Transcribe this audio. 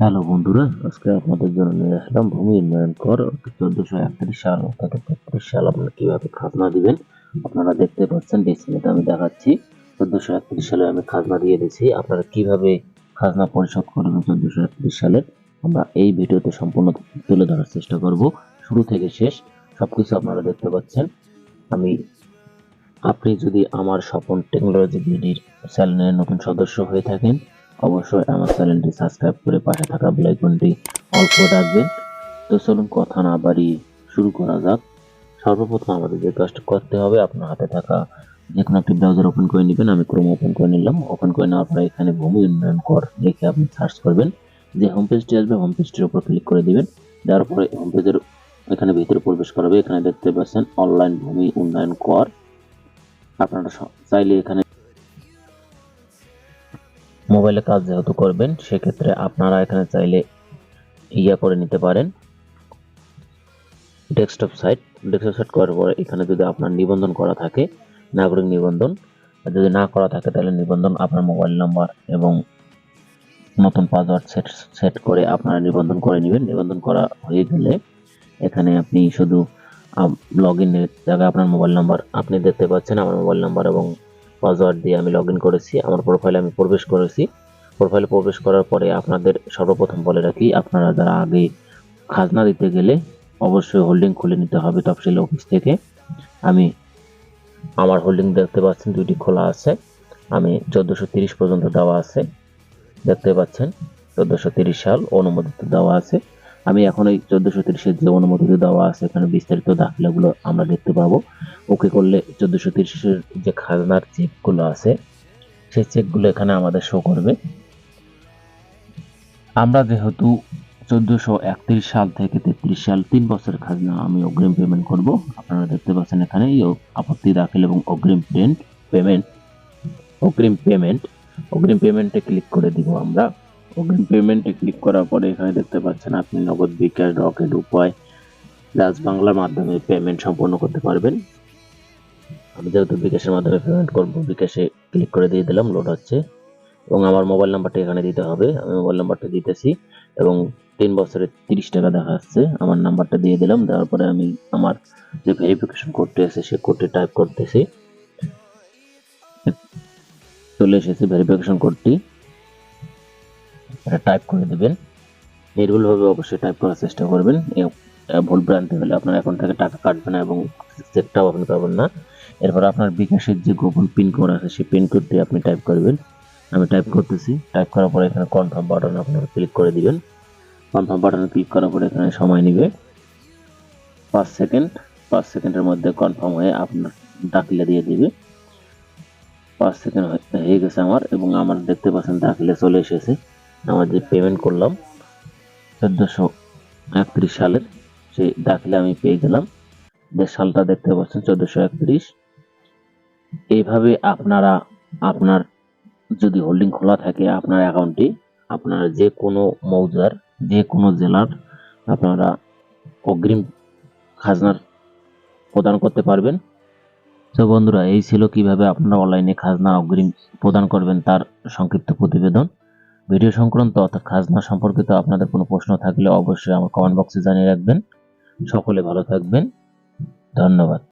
Hello বন্ধুরা, আজকে আপনাদের জন্য নিয়ে আসলাম ভূমি উন্নয়ন কর চোদ্দশো একত্রিশ সাল থেকে তেত্রিশ সাল আপনারা কীভাবে খাজনা দিবেন, আপনারা দেখতে পাচ্ছেন ডিসপ্লেতে আমি দেখাচ্ছি। চোদ্দশো একত্রিশ সালে আমি খাজনা দিয়ে দিয়েছি, আপনারা কীভাবে খাজনা পরিশোধ করবেন চোদ্দশো একত্রিশ সালের আমরা এই ভিডিওতে সম্পূর্ণ তুলে ধরার চেষ্টা করব। শুরু থেকে শেষ, সবকিছু আপনারা দেখতে পাচ্ছেন। আমি, আপনি যদি আমার স্বপন টেকনোলজি বিডির চ্যানেলের নতুন সদস্য হয়ে থাকেন অবশ্যই আমার চ্যানেলটি সাবস্ক্রাইব করে পাশে থাকা বেল আইকনটি অল করে রাখবেন। তো চলুন কথা না বাড়িয়ে শুরু করা যাক। সর্বপ্রথম আমাদের যে কাজটা করতে হবে, আপনার হাতে থাকা যে কোনো একটি ব্রাউজার ওপেন করে নেবেন। আমি ক্রোম ওপেন করে নিলাম। ওপেন করে নেওয়ার পরে এখানে ভূমি উন্নয়ন কর লিখে আপনি সার্চ করবেন। যে হোম পেজটি আসবে হোম পেজটির উপর ক্লিক করে দিবেন। দেওয়ার পরে হোম পেজের এখানে ভিতরে প্রবেশ করাবে এখানে দেখতে পাচ্ছেন অনলাইন ভূমি উন্নয়ন কর আপনারা চাইলে এখানে মোবাইলে কাজ যেহেতু করবেন, সেক্ষেত্রে আপনারা এখানে চাইলে ইয়া করে নিতে পারেন। ডেস্কটপ সাইট ডেস্কটপ সাইট করার পরে এখানে যদি আপনার নিবন্ধন করা থাকে, নাগরিক নিবন্ধন, যদি না করা থাকে তাহলে নিবন্ধন আপনার মোবাইল নাম্বার এবং নতুন পাসওয়ার্ড সেট সেট করে আপনারা নিবন্ধন করে নেবেন। নিবন্ধন করা হয়ে গেলে এখানে আপনি শুধু লগ ইনের জায়গায় আপনার মোবাইল নাম্বার আপনি দেখতে পাচ্ছেন, আমার মোবাইল নাম্বার এবং পাসওয়ার্ড দিয়ে আমি লগ করেছি, আমার প্রোফাইলে আমি প্রবেশ করেছি। প্রোফাইলে প্রবেশ করার পরে আপনাদের সর্বপ্রথম বলে রাখি, আপনারা যারা আগে খাজনা দিতে গেলে অবশ্যই হোল্ডিং খুলে নিতে হবে তফসিল অফিস থেকে। আমি আমার হোল্ডিং দেখতে পাচ্ছেন দুইটি খোলা আছে, আমি চোদ্দোশো তিরিশ পর্যন্ত দেওয়া আছে, দেখতে পাচ্ছেন। চোদ্দোশো তিরিশ সাল অনুমোদিত দেওয়া আছে। আমি এখন এই চোদ্দোশো তিরিশের যে অনুমোদিত দেওয়া আছে, এখানে বিস্তারিত দাখিলাগুলো আমরা দেখতে পাবো। ওকে করলে চোদ্দোশো তিরিশের যে খাজনার চেকগুলো আছে, সেই চেকগুলো এখানে আমাদের শো করবে। আমরা যেহেতু চোদ্দোশো একত্রিশ সাল থেকে তেত্রিশ সাল তিন বছরের খাজনা আমি অগ্রিম পেমেন্ট করব। আপনারা দেখতে পাচ্ছেন এখানে এই আপত্তি দাখিল এবং অগ্রিম পেমেন্ট পেমেন্ট অগ্রিম পেমেন্ট অগ্রিম পেমেন্টে ক্লিক করে দিব আমরা। অগ্রিম পেমেন্টে ক্লিক করার পরে এখানে দেখতে পাচ্ছেন আপনি নগদ বিকাশ রকেট উপায় রাজ বাংলার মাধ্যমে পেমেন্ট সম্পন্ন করতে পারবেন। আমি যেহেতু বিকাশের মাধ্যমে পেমেন্ট করব, বিকাশে ক্লিক করে দিয়ে দিলাম লোড হচ্ছে। এবং আমার মোবাইল নাম্বারটা এখানে দিতে হবে। আমি মোবাইল নাম্বারটা দিতেছি এবং তিন বছরের তিরিশ টাকা দেখা যাচ্ছে। আমার নাম্বারটা দিয়ে দিলাম, দেওয়ার পরে আমি আমার যে ভেরিফিকেশন কোডটি আছে সে কোডটি টাইপ করতেছি। চলে এসেছে ভেরিফিকেশন কোডটি এটা টাইপ করে দিবেন। নির্ভুলভাবে অবশ্যই টাইপ করার চেষ্টা করবেন। ভুল ভ্রান্তি হলে আপনার অ্যাকাউন্ট থেকে টাকা কাটবে না এবং চেকটাও আপনি পাবেন না। এরপর আপনার বিকাশের যে গোপন পিন কোড আছে, সেই পিন কোডটি আপনি টাইপ করবেন। আমি টাইপ করতেছি। টাইপ করার পরে এখানে কনফার্ম বাটন আপনারা ক্লিক করে দিবেন। কনফার্ম বাটনে ক্লিক করার পরে এখানে সময় নেবে। পাঁচ সেকেন্ড পাঁচ সেকেন্ডের মধ্যে কনফার্ম হয়ে আপনার দাখিলা দিয়ে দিবে। পাঁচ সেকেন্ড হয়ে গেছে আমার এবং আমার দেখতে পাচ্ছেন দাখিলা চলে এসেছে। আমার যে পেমেন্ট করলাম। চোদ্দোশো একত্রিশ সালের সেই দাখিলা আমি পেয়ে গেলাম। যে সালটা দেখতে পাচ্ছেন, চোদ্দোশো একত্রিশ। এইভাবে আপনারা, আপনার যদি হোল্ডিং খোলা থাকে আপনার অ্যাকাউন্টে আপনারা যে কোনো মৌজার, যে কোনো জেলার আপনারা অগ্রিম খাজনার প্রদান করতে পারবেন। তো বন্ধুরা, এই ছিল কীভাবে আপনারা অনলাইনে খাজনা অগ্রিম প্রদান করবেন তার সংক্ষিপ্ত প্রতিবেদন। ভিডিও সংক্রান্ত অর্থাৎ খাজনা সম্পর্কিত আপনাদের কোনো প্রশ্ন থাকলে অবশ্যই আমার কমেন্ট বক্সে জানিয়ে রাখবেন। সকলে ভালো থাকবেন। ধন্যবাদ।